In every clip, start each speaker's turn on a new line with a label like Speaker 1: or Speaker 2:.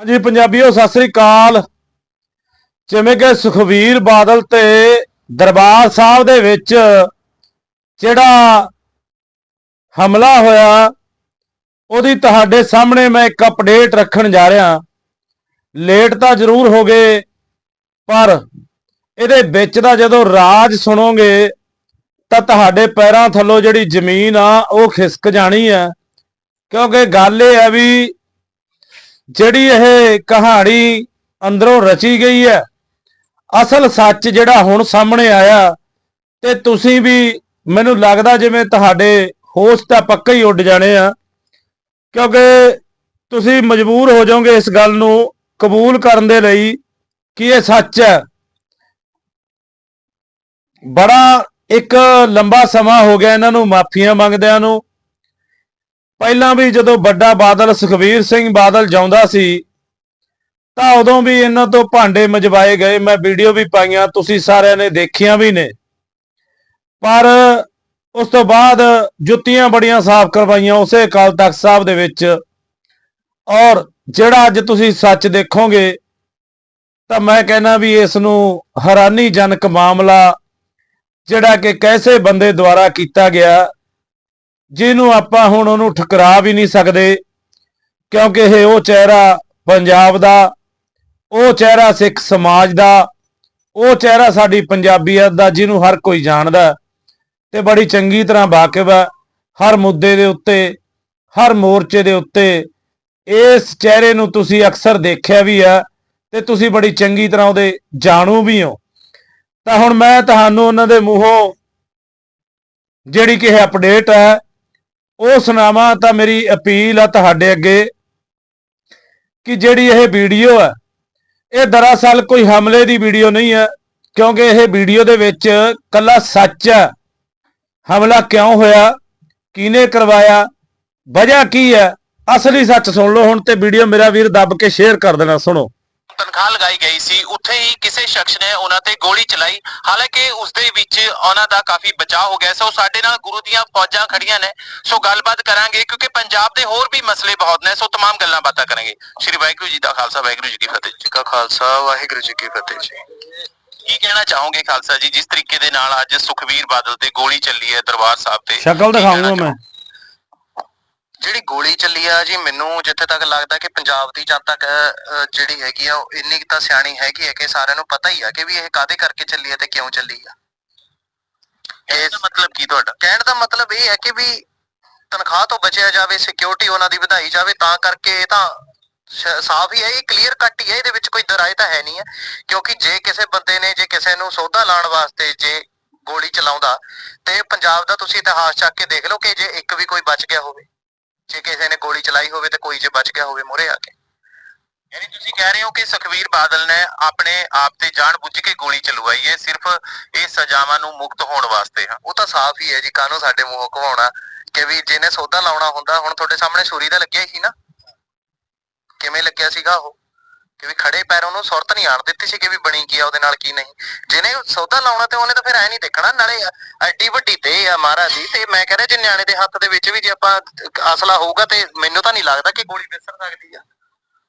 Speaker 1: ਹਾਂਜੀ, ਪੰਜਾਬੀਓ, ਸਤਿ ਸ੍ਰੀ ਅਕਾਲ। ਜਿਵੇਂ ਕਿ ਸੁਖਵੀਰ ਬਾਦਲ ਤੇ ਦਰਬਾਰ ਸਾਹਿਬ ਦੇ ਵਿੱਚ ਜਿਹੜਾ ਹਮਲਾ ਹੋਇਆ, ਉਹਦੀ ਤੁਹਾਡੇ ਸਾਹਮਣੇ ਮੈਂ ਇੱਕ ਅਪਡੇਟ ਰੱਖਣ ਜਾ ਰਿਹਾ। ਲੇਟ ਤਾਂ ਜ਼ਰੂਰ ਹੋ ਗਏ, ਪਰ ਇਹਦੇ ਵਿੱਚ ਦਾ ਜਦੋਂ ਰਾਜ ਸੁਣੋਗੇ, ਤਾਂ ਤੁਹਾਡੇ ਪੈਰਾਂ ਥੱਲੋਂ ਜਿਹੜੀ ਜ਼ਮੀਨ ਆ, ਉਹ ਖਿਸਕ ਜਾਣੀ ਹੈ ਕਿਉਂਕਿ ਗੱਲ ਇਹ ਹੈ ਵੀ ਜਿਹੜੀ ਇਹ ਕਹਾਣੀ ਅੰਦਰੋਂ ਰਚੀ ਗਈ ਹੈ, ਅਸਲ ਸੱਚ ਜਿਹੜਾ ਹੁਣ ਸਾਹਮਣੇ ਆਇਆ, ਤੇ ਤੁਸੀਂ ਵੀ ਮੈਨੂੰ ਲੱਗਦਾ ਜਿਵੇਂ ਤੁਹਾਡੇ ਹੋਸ਼ ਤਾਂ ਪੱਕਾ ਹੀ ਉੱਡ ਜਾਣੇ ਆ, ਕਿਉਂਕਿ ਤੁਸੀਂ ਮਜਬੂਰ ਹੋ ਜਾਓਗੇ ਇਸ ਗੱਲ ਨੂੰ ਕਬੂਲ ਕਰਨ ਦੇ ਲਈ ਕਿ ਇਹ ਸੱਚ ਹੈ। ਬੜਾ ਇੱਕ ਲੰਬਾ ਸਮਾਂ ਹੋ ਗਿਆ ਇਹਨਾਂ ਨੂੰ, ਮਾਫੀਆਂ ਮੰਗਦਿਆਂ ਨੂੰ ਪਹਿਲਾਂ ਵੀ ਜਦੋਂ ਵੱਡਾ ਬਾਦਲ ਸੁਖਵੀਰ ਸਿੰਘ ਬਾਦਲ ਜਾਉਂਦਾ ਸੀ, ਤਾਂ ਉਦੋਂ ਵੀ ਇਹਨਾਂ ਤੋਂ ਭਾਂਡੇ ਮਜਵਾਏ ਗਏ। ਮੈਂ ਵੀਡੀਓ ਵੀ ਪਾਈਆਂ, ਤੁਸੀਂ ਸਾਰਿਆਂ ਨੇ ਦੇਖੀਆਂ ਵੀ ਨੇ। ਪਰ ਉਸ ਤੋਂ ਬਾਅਦ ਜੁੱਤੀਆਂ ਬੜੀਆਂ ਸਾਫ਼ ਕਰਵਾਈਆਂ ਉਸੇ ਅਕਾਲ ਤਖਤ ਸਾਹਿਬ ਦੇ ਵਿੱਚ। ਔਰ ਜਿਹੜਾ ਅੱਜ ਤੁਸੀਂ ਸੱਚ ਦੇਖੋਗੇ, ਤਾਂ ਮੈਂ ਕਹਿੰਦਾ ਵੀ ਇਸ ਨੂੰ ਹੈਰਾਨੀਜਨਕ ਮਾਮਲਾ ਜਿਹੜਾ ਕਿ ਕੈਸੇ ਬੰਦੇ ਦੁਆਰਾ ਕੀਤਾ ਗਿਆ ਜਿਹਨੂੰ ਆਪਾਂ ਹੁਣ ਉਹਨੂੰ ਠਕਰਾ ਵੀ ਨਹੀਂ ਸਕਦੇ, ਕਿਉਂਕਿ ਇਹ ਉਹ ਚਿਹਰਾ ਪੰਜਾਬ ਦਾ, ਉਹ ਚਿਹਰਾ ਸਿੱਖ ਸਮਾਜ ਦਾ, ਉਹ ਚਿਹਰਾ ਸਾਡੀ ਪੰਜਾਬੀਅਤ ਦਾ, ਜਿਹਨੂੰ ਹਰ ਕੋਈ ਜਾਣਦਾ ਤੇ ਬੜੀ ਚੰਗੀ ਤਰ੍ਹਾਂ ਵਾਕਿਫ ਹੈ, ਹਰ ਮੁੱਦੇ ਦੇ ਉੱਤੇ, ਹਰ ਮੋਰਚੇ ਦੇ ਉੱਤੇ, ਇਸ ਚਿਹਰੇ ਨੂੰ ਤੁਸੀਂ ਅਕਸਰ ਦੇਖਿਆ ਵੀ ਆ ਤੇ ਤੁਸੀਂ ਬੜੀ ਚੰਗੀ ਤਰ੍ਹਾਂ ਉਹਦੇ ਜਾਣੂ ਵੀ ਹੋ। ਤਾਂ ਹੁਣ ਮੈਂ ਤੁਹਾਨੂੰ ਉਹਨਾਂ ਦੇ ਮੂੰਹੋਂ ਜਿਹੜੀ ਕਿ ਇਹ ਅਪਡੇਟ ਹੈ ਉਹ ਸੁਣਾਵਾਂ ਤਾਂ ਮੇਰੀ ਅਪੀਲ ਆ ਤੁਹਾਡੇ ਅੱਗੇ ਕਿ ਜਿਹੜੀ ਇਹ ਵੀਡੀਓ ਹੈ ਇਹ ਦਰਅਸਲ ਕੋਈ ਹਮਲੇ ਦੀ ਵੀਡੀਓ ਨਹੀਂ ਹੈ ਕਿਉਂਕਿ ਇਹ ਵੀਡੀਓ ਦੇ ਵਿੱਚ ਕੱਲਾ ਸੱਚ ਹੈ ਹਮਲਾ ਕਿਉਂ ਹੋਇਆ ਕਿਨੇ ਕਰਵਾਇਆ, ਵਜ੍ਹਾ ਕੀ ਹੈ ਅਸਲੀ ਸੱਚ ਸੁਣ ਲਓ ਹੁਣ ਤੇ ਵੀਡੀਓ ਮੇਰਾ ਵੀਰ ਦੱਬ ਕੇ ਸ਼ੇਅਰ ਕਰ ਦੇਣਾ, ਸੁਣੋ।
Speaker 2: ਤਨਖਾਹ ਲਗਾਈ ਗਈ ਸੀ ਉੱਥੇ ਹੀ ਕਿਸੇ ਸ਼ਖਸ ਨੇ ਉਹਨਾਂ ਤੇ ਗੋਲੀ ਚਲਾਈ ਹਾਲਾਂਕਿ ਉਸ ਦੇ ਵਿੱਚ ਉਹਨਾਂ ਦਾ ਕਾਫੀ ਬਚਾਅ ਹੋ ਗਿਆ ਸੋ ਸਾਡੇ ਨਾਲ ਗੁਰੂ ਦੀਆਂ ਫੌਜਾਂ ਖੜੀਆਂ ਨੇ ਸੋ ਗੱਲਬਾਤ ਕਰਾਂਗੇ ਕਿਉਂਕਿ ਪੰਜਾਬ ਦੇ ਹੋਰ ਵੀ ਮਸਲੇ ਬਹੁਤ ਨੇ ਸੋ तमाम ਗੱਲਾਂ ਬਾਤਾਂ ਕਰਾਂਗੇ ਸ਼੍ਰੀ ਵਾਹਿਗੁਰੂ ਜੀ ਦਾ ਖਾਲਸਾ ਵਾਹਿਗੁਰੂ ਜੀ ਕੀ ਫਤਿਹ ਜੀ ਕਾ ਖਾਲਸਾ ਵਾਹਿਗੁਰੂ ਜੀ ਕੀ ਫਤਿਹ ਜੀ ਕੀ ਕਹਿਣਾ ਚਾਹੋਗੇ ਖਾਲਸਾ ਜੀ ਜਿਸ ਤਰੀਕੇ ਦੇ ਨਾਲ ਅੱਜ ਸੁਖਵੀਰ ਬਾਦਲ ਤੇ ਗੋਲੀ ਚੱਲੀ ਹੈ ਦਰਬਾਰ ਸਾਹਿਬ ਤੇ
Speaker 1: ਸ਼ਕਲ
Speaker 2: ਕੀ
Speaker 1: ਦਿਖਾਉਂਗਾ
Speaker 2: ਕਹਿਣਾ
Speaker 1: ਮੈਂ
Speaker 2: ਜਿਹੜੀ ਗੋਲੀ ਚੱਲੀ ਆ ਜੀ ਮੈਨੂੰ ਜਿੱਥੇ ਤੱਕ ਲੱਗਦਾ ਕਿ ਪੰਜਾਬ ਦੀ ਜਨਤਾ ਜਿਹੜੀ ਹੈਗੀ ਆ ਉਹ ਇੰਨੀ ਤਾਂ ਸਿਆਣੀ ਹੈਗੀ ਹੈ ਕਿ ਸਾਰਿਆਂ ਨੂੰ ਪਤਾ ਹੀ ਆ ਕਿ ਵੀ ਇਹ ਕਾਦੇ ਕਰਕੇ ਚੱਲੀ ਆ ਤੇ ਕਿਉਂ ਚੱਲੀ ਆ। ਇਸ ਮਤਲਬ ਕੀ ਤੁਹਾਡਾ? ਕਹਿਣ ਦਾ ਮਤਲਬ ਇਹ ਹੈ ਕਿ ਵੀ ਤਨਖਾਹ ਤੋਂ ਬਚਿਆ ਜਾਵੇ ਸਿਕਿਉਰਿਟੀ ਉਹਨਾਂ ਦੀ ਵਧਾਈ ਜਾਵੇ ਤਾਂ ਕਰਕੇ ਇਹ ਤਾਂ ਸਾਫ਼ ਹੀ ਹੈ ਇਹ ਕਲੀਅਰ ਕੱਟ ਹੀ ਹੈ ਇਹਦੇ ਵਿੱਚ ਕੋਈ ਦਰਾਏ ਤਾਂ ਹੈ ਨਹੀਂ ਹੈ ਕਿਉਂਕਿ ਜੇ ਕਿਸੇ ਬੰਦੇ ਨੇ ਜੇ ਕਿਸੇ ਨੂੰ ਸੌਦਾ ਲਾਉਣ ਵਾਸਤੇ ਜੇ ਗੋਲੀ ਚਲਾਉਂਦਾ ਤੇ ਪੰਜਾਬ ਦਾ ਤੁਸੀਂ ਇਤਿਹਾਸ ਚੱਕ ਕੇ ਦੇਖ ਲਓ ਕਿ ਜੇ ਇੱਕ ਵੀ ਕੋਈ ਬਚ ਗਿਆ ਹੋਵੇ। ਚਲਾਈ ਹੋਵੇ ਤੇ ਕੋਈ ਜੇ ਬਚ ਗਿਆ ਹੋਵੇ ਮੋਰੇ ਆ ਕੇ। ਯਾਨੀ ਤੁਸੀਂ ਕਹਿ ਰਹੇ ਹੋ ਕਿ ਸੁਖਵੀਰ ਬਾਦਲ ਨੇ ਆਪਣੇ ਆਪ ਤੇ ਜਾਣ ਬੁੱਝ ਕੇ ਗੋਲੀ ਚਲਵਾਈ ਹੈ, ਸਿਰਫ ਇਹ ਸਜ਼ਾਵਾਂ ਨੂੰ ਮੁਕਤ ਹੋਣ ਵਾਸਤੇ ਉਹ ਤਾਂ ਸਾਫ਼ ਹੀ ਹੈ ਜੀ ਕਾਹਨੂੰ ਸਾਡੇ ਮੂੰਹੋਂ ਘਵਾਉਣਾ ਕਿ ਵੀ ਜਿਹਨੇ ਸੌਦਾ ਲਾਉਣਾ ਹੁੰਦਾ, ਹੁਣ ਤੁਹਾਡੇ ਸਾਹਮਣੇ ਛੁਰੀ ਦਾ ਲੱਗਿਆ ਹੀ ਸੀ ਨਾ। ਕਿਵੇਂ ਲੱਗਿਆ ਸੀਗਾ ਉਹ? ਕਿ ਵੀ ਖੜੇ ਪੈਰੋਂ ਨੂੰ ਸੁਰਤ ਨਹੀਂ ਆਣ ਦਿੱਤੀ ਸੀ ਕਿ ਵੀ ਬਣੀ ਕੀ ਆ ਉਹਦੇ ਨਾਲ ਕੀ ਨਹੀਂ। ਜਿਹਨੇ ਸੌਦਾ ਲਾਉਣਾ ਤੇ ਉਹਨੇ ਤਾਂ ਫਿਰ ਐ ਨਹੀਂ ਦੇਖਣਾ, ਨਾਲੇ ਐਡੀ ਵੱਡੀ ਤੇ ਆ ਮਹਾਰਾਜ ਦੀ ਤੇ ਮੈਂ ਕਹਿ ਜੇ ਨਿਆਣੇ ਦੇ ਹੱਥ ਦੇ ਵਿੱਚ ਵੀ ਜੇ ਆਪਾਂ ਅਸਲਾ ਹੋਊਗਾ ਤੇ ਮੈਨੂੰ ਤਾਂ ਨਹੀਂ ਲੱਗਦਾ ਕਿ ਗੋਲੀ ਵਿਸਰ ਸਕਦੀ ਆ।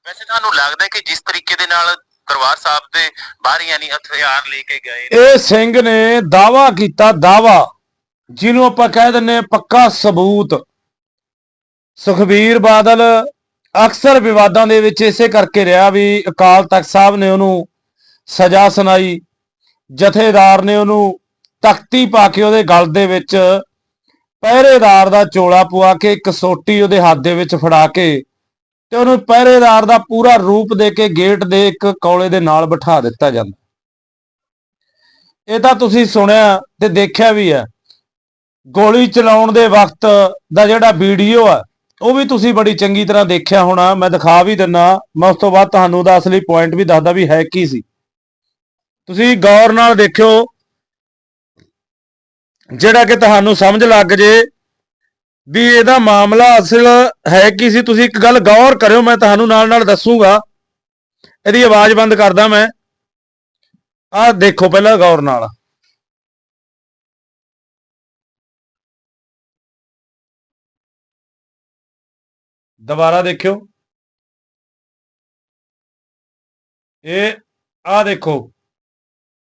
Speaker 2: ਵੈਸੇ ਤੁਹਾਨੂੰ ਲੱਗਦਾ ਕਿ ਜਿਸ ਤਰੀਕੇ ਦੇ ਨਾਲ ਦਰਬਾਰ ਸਾਹਿਬ ਦੇ ਬਾਹਰ ਯਾਨੀ ਹਥਿਆਰ ਲੈ ਕੇ ਗਏ
Speaker 1: ਇਹ ਸਿੰਘ ਨੇ ਦਾਵਾ ਕੀਤਾ, ਦਾਵਾ, ਜਿਹਨੂੰ ਆਪਾਂ ਕਹਿ ਦਿੰਨੇ ਪੱਕਾ ਸਬੂਤ। ਸੁਖਬੀਰ ਬਾਦਲ ਅਕਸਰ ਵਿਵਾਦਾਂ ਦੇ ਵਿੱਚ ਇਸੇ ਕਰਕੇ ਰਿਹਾ ਵੀ ਅਕਾਲ ਤਖਤ ਸਾਹਿਬ ਨੇ ਉਹਨੂੰ ਸਜ਼ਾ ਸੁਣਾਈ, ਜਥੇਦਾਰ ਨੇ ਉਹਨੂੰ ਤਖਤੀ ਪਾ ਕੇ ਉਹਦੇ ਗਲ ਦੇ ਵਿੱਚ ਪਹਿਰੇਦਾਰ ਦਾ ਚੋਲਾ ਪਵਾ ਕੇ ਇੱਕ ਸੋਟੀ ਉਹਦੇ ਹੱਥ ਦੇ ਵਿੱਚ ਫੜਾ ਕੇ ਤੇ ਉਹਨੂੰ ਪਹਿਰੇਦਾਰ ਦਾ ਪੂਰਾ ਰੂਪ ਦੇ ਕੇ ਗੇਟ ਦੇ ਇੱਕ ਕੌਲੇ ਦੇ ਨਾਲ ਬਿਠਾ ਦਿੱਤਾ ਜਾਂਦਾ। ਇਹ ਤਾਂ ਤੁਸੀਂ ਸੁਣਿਆ ਤੇ ਦੇਖਿਆ ਵੀ ਹੈ। ਗੋਲੀ ਚਲਾਉਣ ਦੇ ਵਕਤ ਦਾ ਜਿਹੜਾ ਵੀਡੀਓ ਆ ਉਹ ਵੀ ਤੁਸੀਂ ਬੜੀ ਚੰਗੀ ਤਰ੍ਹਾਂ ਦੇਖਿਆ ਹੋਣਾ, ਮੈਂ ਦਿਖਾ ਵੀ ਦਿੰਨਾ। ਮੈਂ ਉਸ ਤੋਂ ਬਾਅਦ ਤੁਹਾਨੂੰ ਦਾ ਅਸਲੀ ਪੁਆਇੰਟ ਵੀ ਦੱਸਦਾ ਵੀ ਹੈ ਕੀ ਸੀ। ਤੁਸੀਂ ਗੌਰ ਨਾਲ ਦੇਖਿਓ, ਜਿਹੜਾ ਕਿ ਤੁਹਾਨੂੰ ਸਮਝ ਲੱਗ ਜੇ ਵੀ ਇਹਦਾ ਮਾਮਲਾ ਅਸਲ ਹੈ ਕੀ ਸੀ। ਤੁਸੀਂ ਇੱਕ ਗੱਲ ਗੌਰ ਕਰਿਓ, ਮੈਂ ਤੁਹਾਨੂੰ ਨਾਲ ਨਾਲ ਦੱਸੂਗਾ। ਇਹਦੀ ਆਵਾਜ਼ ਬੰਦ ਕਰਦਾ ਮੈਂ। ਆਹ ਦੇਖੋ ਪਹਿਲਾਂ ਗੌਰ ਨਾਲ। ਦੁਬਾਰਾ ਦੇਖਿਓ। ਇਹ ਆ ਦੇਖੋ।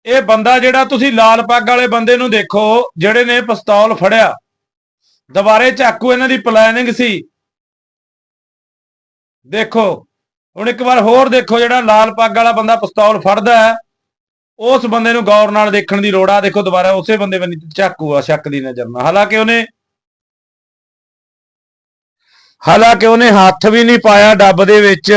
Speaker 1: ਇਹ ਬੰਦਾ ਜਿਹੜਾ ਤੁਸੀਂ ਲਾਲ ਪੱਗ ਵਾਲੇ ਬੰਦੇ ਨੂੰ ਦੇਖੋ, ਜਿਹੜੇ ਨੇ ਪਿਸਤੌਲ ਫੜਿਆ। ਦੁਬਾਰੇ ਚਾਕੂ ਇਹਨਾਂ ਦੀ ਪਲੈਨਿੰਗ ਸੀ। ਦੇਖੋ, ਹੁਣ ਇੱਕ ਵਾਰ ਹੋਰ ਦੇਖੋ ਜਿਹੜਾ ਲਾਲ ਪੱਗ ਵਾਲਾ ਬੰਦਾ ਪਿਸਤੌਲ ਫੜਦਾ ਹੈ। ਉਸ ਬੰਦੇ ਨੂੰ ਗੌਰ ਨਾਲ ਦੇਖਣ ਦੀ ਲੋੜ ਆ। ਦੇਖੋ ਦੁਬਾਰਾ, ਉਸੇ ਬੰਦੇ ਬੰਨੀ ਚਾਕੂ ਆ, ਸ਼ੱਕ ਦੀ ਨਜ਼ਰ ਨਾਲ। ਹਾਲਾਂਕਿ ਉਹਨੇ ਹਾਲਾਂਕਿ ਉਹਨੇ ਹੱਥ ਵੀ ਨਹੀਂ ਪਾਇਆ ਡੱਬ ਦੇ ਵਿੱਚ,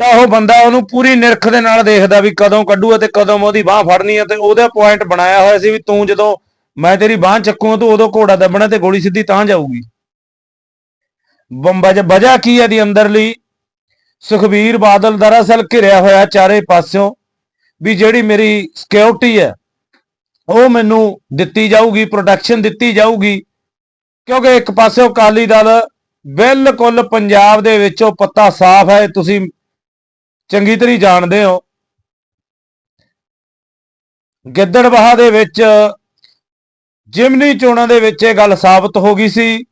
Speaker 1: ਤਾਂ ਉਹ ਬੰਦਾ ਉਹਨੂੰ ਪੂਰੀ ਨਿਰਖ ਦੇ ਨਾਲ ਦੇਖਦਾ ਵੀ ਕਦੋਂ ਕੱਢੂ ਤੇ ਕਦੋਂ ਉਹਦੀ ਬਾਹ ਫੜਨੀ ਹੈ ਤੇ ਉਹਦਾ ਪੁਆਇੰਟ ਬਣਾਇਆ ਹੋਇਆ ਸੀ ਵੀ ਤੂੰ ਜਦੋਂ ਮੈਂ ਤੇਰੀ ਬਾਹ ਚੱਕੂਗਾ ਤੂੰ ਉਦੋਂ ਘੋੜਾ ਦੱਬਣਾ ਤੇ ਗੋਲੀ ਸਿੱਧੀ ਤਾਂ ਜਾਊਗੀ। ਬੰਬਾ ਜ ਵਜ੍ਹਾ ਕੀ ਹੈ ਦੀ ਅੰਦਰਲੀ ਸੁਖਬੀਰ ਬਾਦਲ ਦਰਅਸਲ ਘਿਰਿਆ ਹੋਇਆ ਚਾਰੇ ਪਾਸਿਓਂ ਵੀ ਜਿਹੜੀ ਮੇਰੀ ਸਿਕਿਉਰਿਟੀ ਹੈ, ਉਹ ਮੈਨੂੰ ਦਿੱਤੀ ਜਾਊਗੀ ਪ੍ਰੋਟੈਕਸ਼ਨ ਦਿੱਤੀ ਜਾਊਗੀ, ਕਿਉਂਕਿ ਇੱਕ ਪਾਸਿਓਂ ਅਕਾਲੀ ਦਲ ਬਿਲਕੁਲ ਪੰਜਾਬ ਦੇ ਵਿੱਚੋਂ ਪੱਤਾ ਸਾਫ਼ ਹੈ, ਤੁਸੀਂ ਚੰਗੀ ਤਰ੍ਹਾਂ ਜਾਣਦੇ ਹੋ। ਗਿੱਦੜਬਾਹਾ ਦੇ ਵਿੱਚ ਜਿਮਨੀ ਚੋਣਾਂ ਦੇ ਵਿੱਚ ਇਹ ਗੱਲ ਸਾਬਤ ਹੋ ਗਈ ਸੀ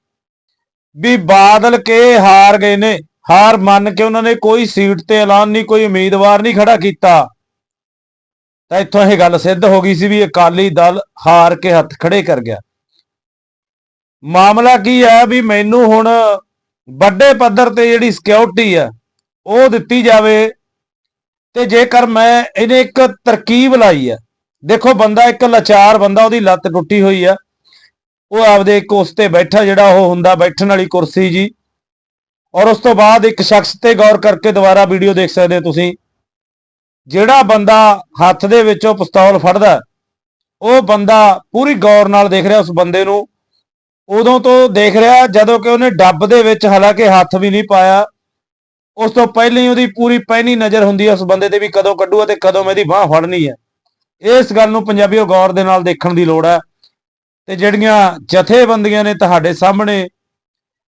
Speaker 1: ਵੀ ਬਾਦਲ ਕੇ ਹਾਰ ਗਏ ਨੇ, ਹਾਰ ਮੰਨ ਕੇ ਉਹਨਾਂ ਨੇ ਕੋਈ ਸੀਟ ਤੇ ਐਲਾਨ ਨਹੀਂ, ਕੋਈ ਉਮੀਦਵਾਰ ਨਹੀਂ ਖੜਾ ਕੀਤਾ। ਤਾਂ ਇੱਥੋਂ ਇਹ ਗੱਲ ਸਿੱਧ ਹੋ ਗਈ ਸੀ ਵੀ ਅਕਾਲੀ ਦਲ ਹਾਰ ਕੇ ਹੱਥ ਖੜੇ ਕਰ ਗਿਆ। ਮਾਮਲਾ ਕੀ ਹੈ ਵੀ ਮੈਨੂੰ ਹੁਣ ਵੱਡੇ ਪੱਧਰ ਤੇ ਜਿਹੜੀ ਸਿਕਿਉਰਿਟੀ ਆ, ਉਹ ਦਿੱਤੀ ਜਾਵੇ ਤੇ ਜੇਕਰ ਮੈਂ ਇਹਨੇ ਇੱਕ ਤਰਕੀਬ ਲਾਈ ਆ, ਦੇਖੋ ਬੰਦਾ ਇੱਕ ਲਾਚਾਰ ਬੰਦਾ, ਉਹਦੀ ਲੱਤ ਟੁੱਟੀ ਹੋਈ ਆ, ਉਹ ਆਪਦੇ ਇੱਕ ਉਸ ਤੇ ਬੈਠਾ ਜਿਹੜਾ ਉਹ ਹੁੰਦਾ ਬੈਠਣ ਵਾਲੀ ਕੁਰਸੀ ਜੀ, ਔਰ ਉਸ ਤੋਂ ਬਾਅਦ ਇੱਕ ਸ਼ਖਸ ਤੇ ਗੌਰ ਕਰਕੇ ਦੁਬਾਰਾ ਵੀਡੀਓ ਦੇਖ ਸਕਦੇ ਹੋ ਤੁਸੀਂ, ਜਿਹੜਾ ਬੰਦਾ ਹੱਥ ਦੇ ਵਿੱਚੋਂ ਪਿਸਤੌਲ ਫੜਦਾ, ਉਹ ਬੰਦਾ ਪੂਰੀ ਗੌਰ ਨਾਲ ਦੇਖ ਰਿਹਾ ਉਸ ਬੰਦੇ ਨੂੰ ਉਦੋਂ ਤੋਂ ਦੇਖ ਰਿਹਾ, ਜਦੋਂ ਕਿ ਉਹਨੇ ਡੱਬ ਦੇ ਵਿੱਚ ਹਾਲਾਂਕਿ ਹੱਥ ਵੀ ਨਹੀਂ ਪਾਇਆ, ਉਸ ਤੋਂ ਪਹਿਲਾਂ ਹੀ ਉਹਦੀ ਪੂਰੀ ਪਹਿਨੀ ਨਜ਼ਰ ਹੁੰਦੀ ਹੈ ਉਸ ਬੰਦੇ ਤੇ ਵੀ ਕਦੋਂ ਕੱਢੂਗਾ ਤੇ ਕਦੋਂ ਮੈਂ ਇਹਦੀ ਬਾਹ ਫੜਨੀ ਹੈ। ਇਸ ਗੱਲ ਨੂੰ ਪੰਜਾਬੀਓ ਗੌਰ ਦੇ ਨਾਲ ਦੇਖਣ ਦੀ ਲੋੜ ਹੈ। ਤੇ ਜਿਹੜੀਆਂ ਜਥੇਬੰਦੀਆਂ ਨੇ ਤੁਹਾਡੇ ਸਾਹਮਣੇ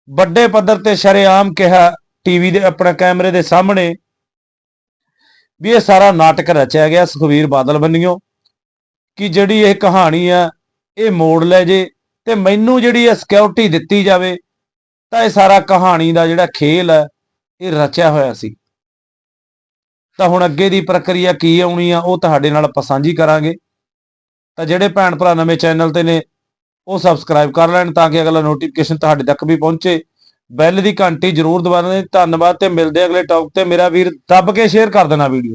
Speaker 1: ਵੱਡੇ ਪੱਧਰ ਤੇ ਸ਼ਰੇਆਮ ਕਿਹਾ ਟੀਵੀ ਦੇ, ਆਪਣਾ ਕੈਮਰੇ ਦੇ ਸਾਹਮਣੇ, ਵੀ ਇਹ ਸਾਰਾ ਨਾਟਕ ਰਚਿਆ ਗਿਆ ਸੁਖਵੀਰ ਬਾਦਲ ਬੰਨਿਓ ਕਿ ਜਿਹੜੀ ਇਹ ਕਹਾਣੀ ਆ ਇਹ ਮੋੜ ਲੈ ਜੇ। ਤੇ ਮੈਨੂੰ ਜਿਹੜੀ ਇਹ ਸਿਕਿਉਰਿਟੀ ਦਿੱਤੀ ਜਾਵੇ, ਤਾਂ ਇਹ ਸਾਰਾ ਕਹਾਣੀ ਦਾ ਜਿਹੜਾ ਖੇਲ ਹੈ, ਇਹ ਰਚਿਆ ਹੋਇਆ ਸੀ। ਤਾਂ ਹੁਣ ਅੱਗੇ ਦੀ ਪ੍ਰਕਿਰਿਆ ਕੀ ਆਉਣੀ ਆ, ਉਹ ਤੁਹਾਡੇ ਨਾਲ ਆਪਾਂ ਸਾਂਝੀ ਕਰਾਂਗੇ। ਤਾਂ ਜਿਹੜੇ ਭੈਣ ਭਰਾ ਨਵੇਂ ਚੈਨਲ ਤੇ ਨੇ, ਉਹ ਸਬਸਕ੍ਰਾਈਬ ਕਰ ਲੈਣ ਤਾਂ ਕਿ ਅਗਲਾ ਨੋਟੀਫਿਕੇਸ਼ਨ ਤੁਹਾਡੇ ਤੱਕ ਵੀ ਪਹੁੰਚੇ। ਬੈਲ ਦੀ ਘੰਟੀ ਜ਼ਰੂਰ ਦਬਾ ਦੇਣਾ ਧੰਨਵਾਦ ਤੇ ਮਿਲਦੇ ਅਗਲੇ ਟੌਪ ਤੇ। ਮੇਰਾ ਵੀਰ, ਦੱਬ ਕੇ ਸ਼ੇਅਰ ਕਰ ਦੇਣਾ ਵੀਡੀਓ